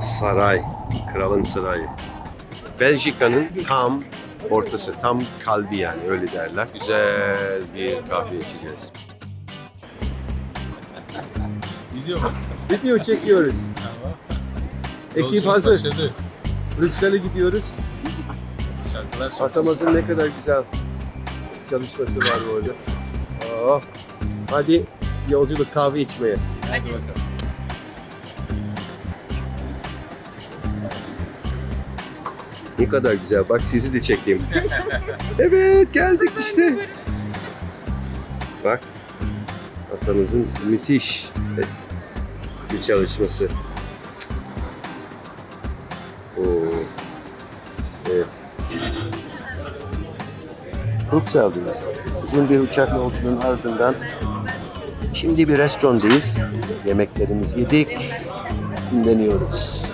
saray, kralın sarayı. Belçika'nın tam ortası, tam kalbi yani öyle derler. Güzel bir kahve içeceğiz. Video mu? Video çekiyoruz. Ekip hazır. Brüksel'e gidiyoruz. Atamızın ne kadar güzel çalışması var orada. Oh. Hadi yolculuk kahve içmeye. Hadi bakalım. Ne kadar güzel. Bak sizi de çekeyim. evet geldik işte. Bak. Atamızın müthiş bir çalışması. Oo. Evet. Brüksel'deyiz. Uzun bir uçak yolculuğunun ardından şimdi bir restorandayız. Yemeklerimizi yedik. Dinleniyoruz.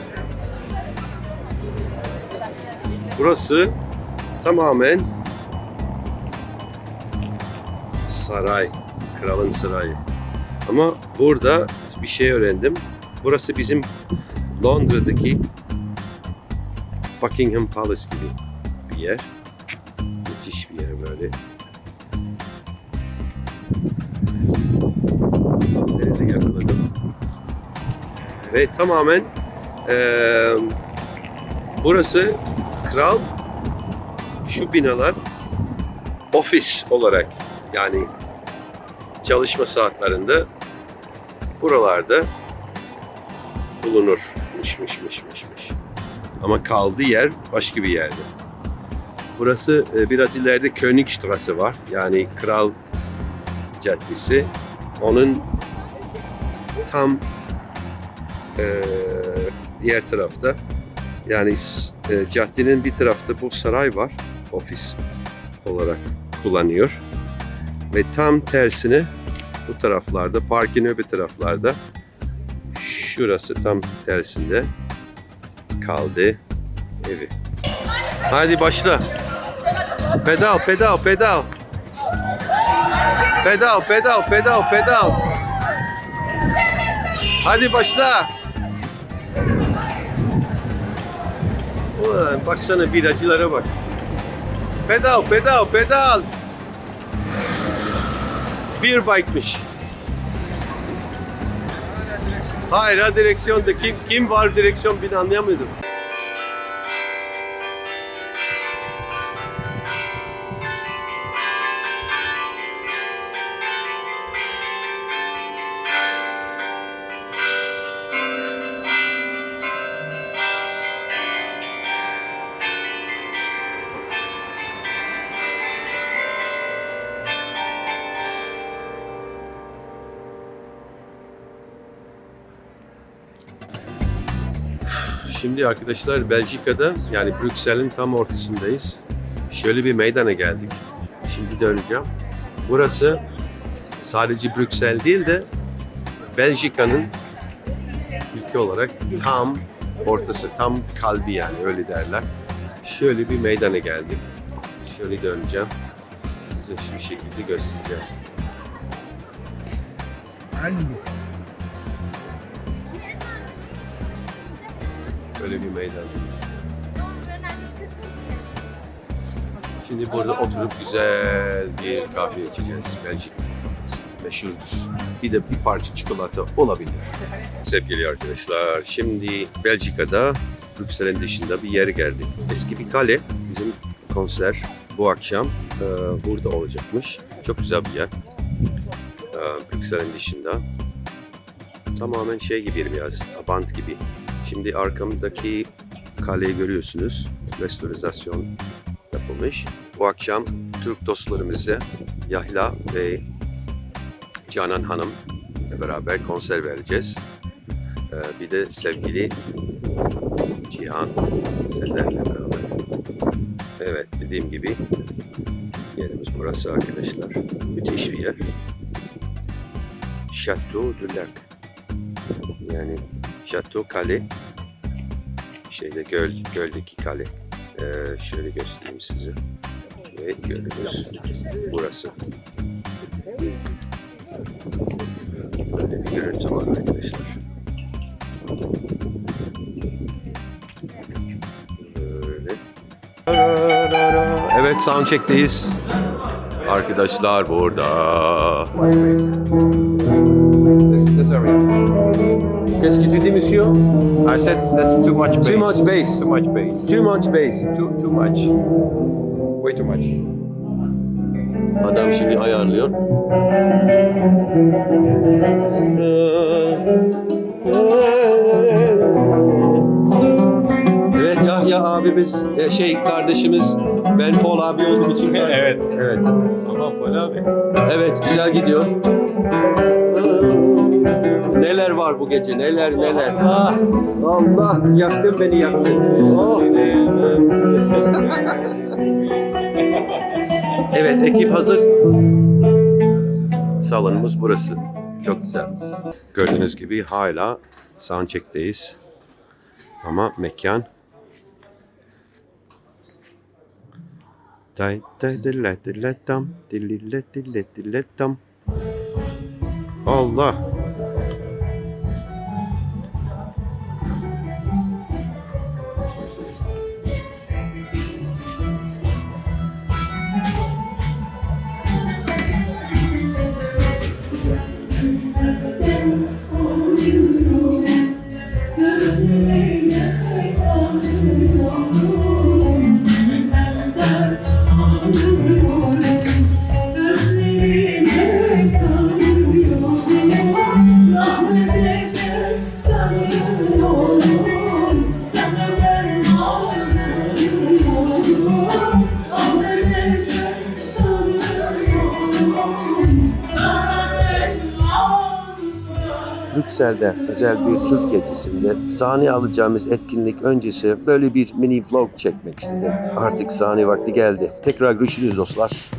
Burası tamamen saray, kralın sarayı. Ama burada bir şey öğrendim. Burası bizim Londra'daki Buckingham Palace gibi bir yer. Müthiş bir yer böyle. Seni de yakaladım. Ve tamamen eee burası kral şu binalar ofis olarak yani çalışma saatlerinde buralarda bulunur. Mış mış mış mış. Ama kaldığı yer başka bir yerde. Burası e, biraz ileride Königstrasse var. Yani Kral Caddesi. Onun tam e, diğer tarafta yani e, caddenin bir tarafta bu saray var. Ofis olarak kullanıyor. Ve tam tersine bu taraflarda, parkin öbür taraflarda şurası tam tersinde kaldı evi. Hadi başla. Pedal, pedal, pedal. Pedal, pedal, pedal, pedal. Hadi başla. Ulan baksana biracılara bak. Pedal, pedal, pedal. Bir bike'mış. Hayır ha direksiyonda kim kim var direksiyon beni anlayamadım. Şimdi arkadaşlar Belçika'da yani Brüksel'in tam ortasındayız. Şöyle bir meydana geldik. Şimdi döneceğim. Burası sadece Brüksel değil de Belçika'nın ülke olarak tam ortası, tam kalbi yani öyle derler. Şöyle bir meydana geldik. Şöyle döneceğim. Size şu şekilde göstereceğim. Böyle bir meydandayız. Şimdi burada oturup güzel bir kahve içeceğiz. Belçika meşhurdur. Bir de bir parça çikolata olabilir. Sevgili arkadaşlar, şimdi Belçika'da Brüksel'in dışında bir yere geldik. Eski bir kale. Bizim konser bu akşam e, burada olacakmış. Çok güzel bir yer. E, Brüksel'in dışında. Tamamen şey gibi biraz, Abant gibi. Şimdi arkamdaki kaleyi görüyorsunuz. Restorizasyon yapılmış. Bu akşam Türk dostlarımıza Yahla ve Canan Hanım beraber konser vereceğiz. Ee, bir de sevgili Cihan Sezer'le beraber. Evet dediğim gibi yerimiz burası arkadaşlar. Müthiş bir yer. Chateau du Lac. Yani Şato Kale. Şeyde göl, göldeki kale. Ee, şöyle göstereyim size. Ve gölümüz burası. Böyle bir görüntü var arkadaşlar. Böyle. Evet soundcheck'teyiz. Arkadaşlar burada. This, this area. Qu'est-ce que tu dis monsieur? I said that's too much bass. Too much bass. Too much bass. Too much bass. Too, too much. Way too much. Adam şimdi ayarlıyor. Evet Yahya abimiz, e, şey kardeşimiz, ben Paul abi olduğum için. Evet. Evet. Tamam Fali abi. Evet güzel gidiyor. Var bu gece neler neler. Allah. Allah yaktın beni yaktın. Oh. Evet ekip hazır. Salonumuz burası. Çok güzel. Gördüğünüz gibi hala soundcheck'teyiz. Ama mekan Day day dille dille tam dille dille dille tam Allah Brüksel'de özel bir Türk gecesinde sahne alacağımız etkinlik öncesi böyle bir mini vlog çekmek istedim. Artık sahne vakti geldi. Tekrar görüşürüz dostlar.